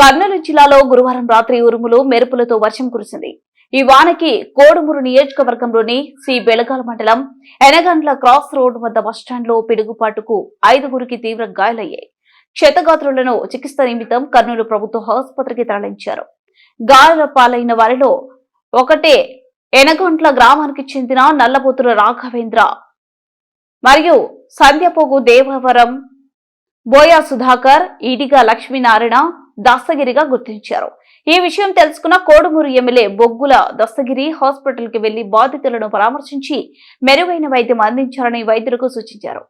కర్నూలు జిల్లాలో గురువారం రాత్రి ఉరుములు మెరుపులతో వర్షం కురిసింది. ఈ వానకి కోడుమూరు నియోజకవర్గంలోని సి. బెళగాల మండలం ఎనగండ్ల క్రాస్ రోడ్ వద్ద బస్టాండ్లో పిడుగుపాటుకు ఐదుగురికి తీవ్ర గాయాలయ్యాయి. క్షతగాత్రులను చికిత్స నిమిత్తం కర్నూలు ప్రభుత్వ ఆసుపత్రికి తరలించారు. గాయాల పాలైన వారిలో ఒకటే ఎనగంట్ల గ్రామానికి చెందిన నల్లబోతుల రాఘవేంద్ర మరియు సంధ్యపోగు దేవవరం బోయా సుధాకర్ ఈడిగా లక్ష్మీనారాయణ దస్తగిరిగా గుర్తించారు. ఈ విషయం తెలుసుకున్న కోడుమూరు ఎమ్మెల్యే బొగ్గుల దస్తగిరి హాస్పిటల్కి వెళ్ళి బాధితులను పరామర్శించి మెరుగైన వైద్యం అందించాలని వైద్యులకు సూచించారు.